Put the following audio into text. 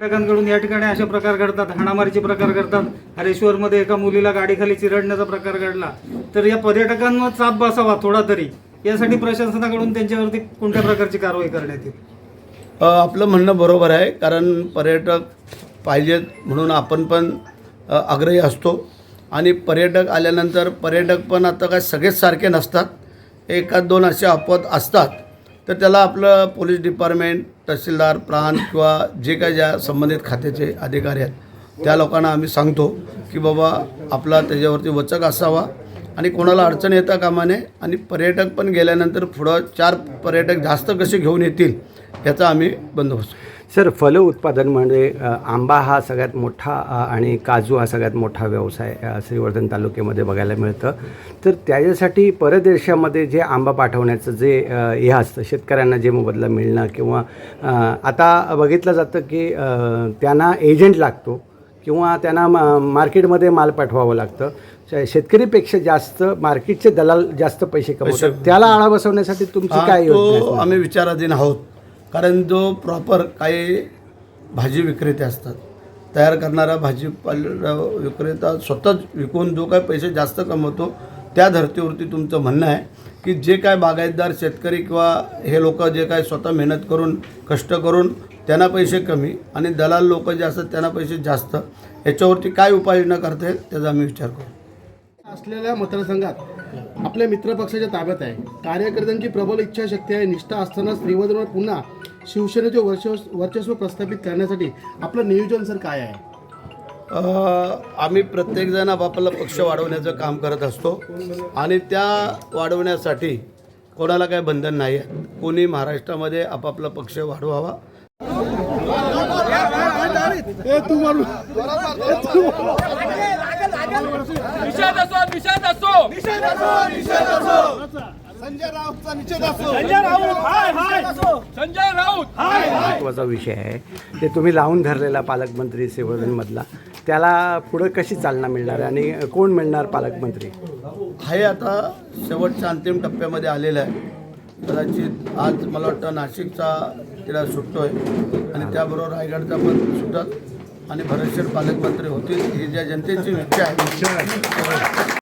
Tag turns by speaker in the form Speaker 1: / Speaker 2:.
Speaker 1: पर्यटकांकडून या ठिकाणी असे प्रकार घडतात. हाणामारीचे प्रकार घडतात. हरेश्वरमध्ये एका मुलीला गाडीखाली चिरडण्याचा प्रकार घडला. तर या पर्यटकांवर चाप बसावा थोडा तरी. यासाठी प्रशासनाकडून त्यांच्यावरती कोणत्या प्रकारची कारवाई करण्यात येईल?
Speaker 2: आपलं म्हणणं बरोबर आहे. कारण पर्यटक पाहिजेत म्हणून आपण पण आग्रही असतो. आणि पर्यटक आल्यानंतर पर्यटक पण आता काय सगळेच सारखे नसतात. एखाद दोन असे अपवाद असतात. तर त्याला आपलं पोलीस डिपार्टमेंट तहसीलदार प्रांत किंवा जे काय ज्या संबंधित खात्याचे अधिकारी आहेत त्या लोकांना आम्ही सांगतो की बाबा आपला त्याच्यावरती वचक असावा आणि कोणाला अडचण येता कामा नये आणि पर्यटक पण गेल्यानंतर पुढं चार पर्यटक जास्त कसे घेऊन येतील याचा आम्ही बंदोबस्त
Speaker 3: सर फल उत्पादन म्हणजे आंबा हा सगळ्यात मोठा आणि काजू हा सगळ्यात मोठा व्यवसाय श्रीवर्धन तालुक्यामध्ये बघायला मिळतं. तर त्याच्यासाठी परदेशामध्ये जे आंबा पाठवण्याचं जे हे असतं शेतकऱ्यांना जे मोबदला मिळणं किंवा आता बघितलं जातं की त्यांना एजंट लागतो किंवा त्यांना मा मार्केटमध्ये माल पाठवावं लागतं. शेतकरीपेक्षा जास्त मार्केटचे दलाल जास्त पैसे कमवतात. त्याला आळा बसवण्यासाठी तुमची काय योजना?
Speaker 2: आम्ही विचाराधीन आहोत. कारण जो प्रॉपर काही भाजी विक्रेते असतात तयार करणारा भाजीपाला विक्रेता स्वतःच विकून जो काय पैसे जास्त कमवतो त्या धर्तीवरती तुमचं म्हणणं आहे की जे काय बागायतदार शेतकरी किंवा हे लोक जे काय स्वतः मेहनत करून कष्ट करून त्यांना पैसे कमी आणि दलाल लोक जे असतात त्यांना पैसे जास्त याच्यावरती काय उपाययोजना करता येईल त्याचा आम्ही विचार करू.
Speaker 4: असलेल्या मतदारसंघात आपल्या मित्रपक्षाच्या ताब्यात आहे. कार्यकर्त्यांची प्रबल इच्छाशक्ती आहे. निष्ठा असताना श्रीवर्धनवर पुन्हा शिवसेनेचे वर्चस्व वर्चस्व प्रस्थापित करण्यासाठी आपलं नियोजन सर काय आहे?
Speaker 2: अ, आम्ही प्रत्येकजण आपापला पक्ष वाढवण्याचं काम करत असतो आणि त्या वाढवण्यासाठी कोणाला काही बंधन नाही आहे. कोणी महाराष्ट्रामध्ये आपापला पक्ष वाढवावा.
Speaker 5: निषेध असो निषेध असो. संजय राऊत हाय हाय. संजय राऊत. हाय
Speaker 3: महत्त्वाचा विषय आहे. ते तुम्ही लावून धरलेला पालकमंत्री सेवनमधला त्याला पुढं कशी चालना मिळणार आणि कोण मिळणार पालकमंत्री?
Speaker 2: हे आता शेवटच्या अंतिम टप्प्यामध्ये आलेलं आहे. कदाचित आज मला वाटतं नाशिकचा तिला सुटतो आहे आणि त्याबरोबर रायगडचा पण सुटत. आणि भरतशेठ पालकमंत्री होतील. ही ज्या जनतेची इच्छा आहे.